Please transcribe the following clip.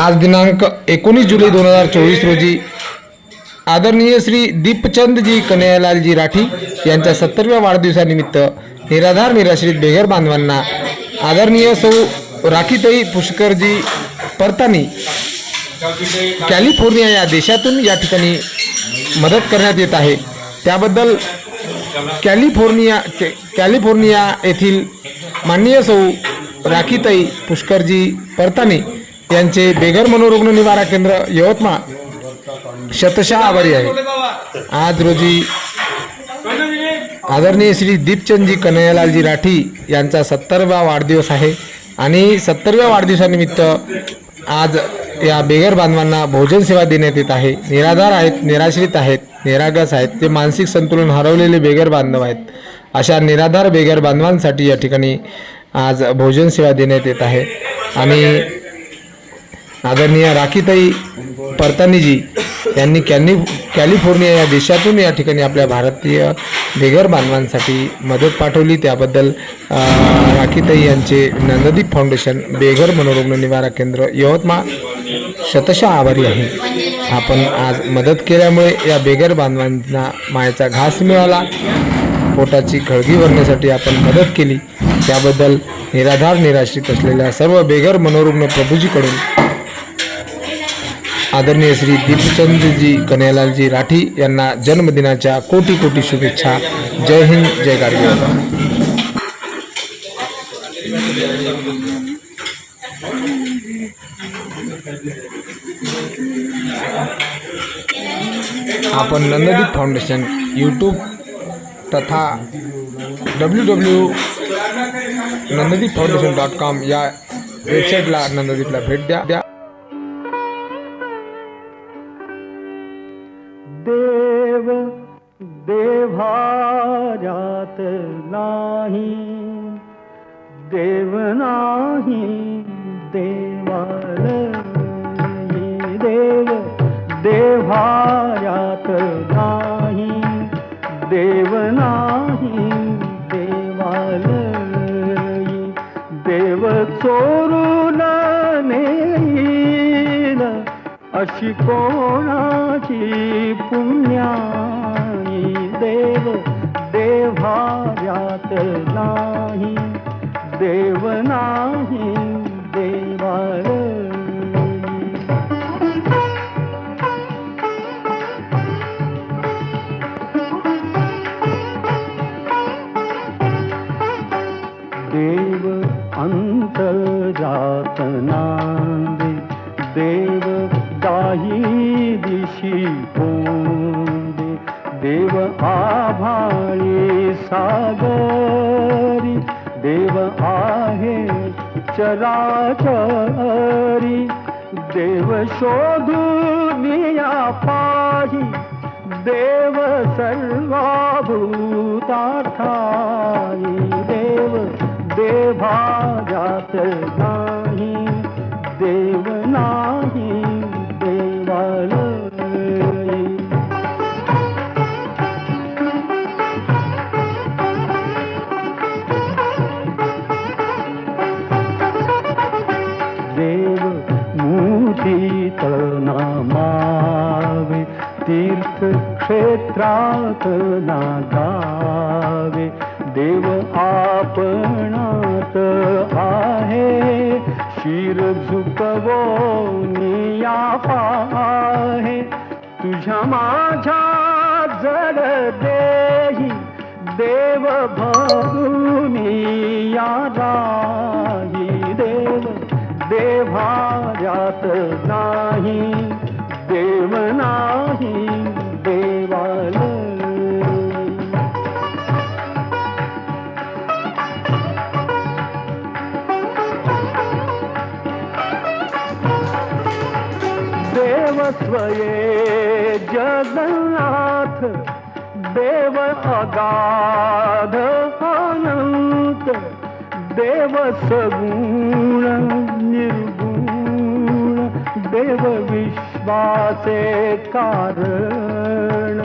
आज दिनांक एकोणीस जुलै दोन हजार चोवीस रोजी आदरणीय श्री दीपचंदजी कन्हैयालालजी राठी यांच्या सत्तरव्या वाढदिवसानिमित्त निराधार निराश्रित बेघर बांधवांना आदरणीय सौ राखीताई पुष्करजी परतानी कॅलिफोर्निया या देशातून या ठिकाणी मदत करण्यात येत आहे. त्याबद्दल कॅलिफोर्निया कॅ- कॅलिफोर्निया येथील माननीय सौ राखीताई पुष्करजी परतानी यांचे बेघर मनोरुग्ण निवारा केंद्र यवतमाळ. शतशः आभारी आहे. आज रोजी आदरणीय श्री दीपचंदजी कन्हैयालालजी राठी यांचा सत्तरवा वाढदिवस आहे आणि सत्तरव्या वाढदिवसानिमित्त आज या बेघर बांधवांना भोजन सेवा देण्यात येत आहे. निराधार आहेत निराश्रित आहेत निरागस आहेत ते मानसिक संतुलन हरवलेले बेघर बांधव आहेत. अशा निराधार बेघर बांधवांसाठी या ठिकाणी आज भोजन सेवा देण्यात येत आहे. आणि आदरणीय राखीताई परतानीजी यांनी कॅनि कॅलिफोर्निया या देशातून या ठिकाणी आपल्या भारतीय बेघर बांधवांसाठी मदत पाठवली. त्याबद्दल राखीताई यांचे नंददीप फाउंडेशन बेघर मनोरुग्ण निवारा केंद्र यवतमाळ शतशः आभारी आहे. आपण आज मदत केल्यामुळे या बेघर बांधवांना मायेचा घास मिळाला. पोटाची खळगी भरण्यासाठी आपण मदत केली. त्याबद्दल निराधार निराश्रित असलेल्या सर्व बेघर मनोरुग्ण प्रभूजीकडून आदरणीय श्री दीपचंदजी कन्हैयालालजी राठी यांना जन्मदिनाच्या कोटी कोटी शुभेच्छा. जय हिंद जय गाडगे आपण नंददीप फाउंडेशन यूट्यूब तथा W W Nanddeep foundation dot com या वेबसाईटला नंददीपला भेट द्या द्या. जात नाही. देव नाही देवाल देव देवायात नाही. देव नाही देवाल देव चोरून नेईल अशी कोणाची पुण्या देव्हाऱ्यात नाही देव नाही देवाळ देव अंतर्जात नांदे देव दाही दिशी पोंदे देव आभाळी सागरी देव आहे चराचरी. देव शोधूनिया पाही देव सर्वाभूतार्थाई देव देभाजात नाही नामावे तीर्थक्षेत्रात नागावे देव आपणात आहे शिर झुकवो निया पाहे तुझ्या माझ्या जड देही देव भरुनी या राही देव देव्हाऱ्यात नाही स्वये जगन्नाथ देव अगाध अनंत देव सगुण निर्गुण देव विश्वासे कारण।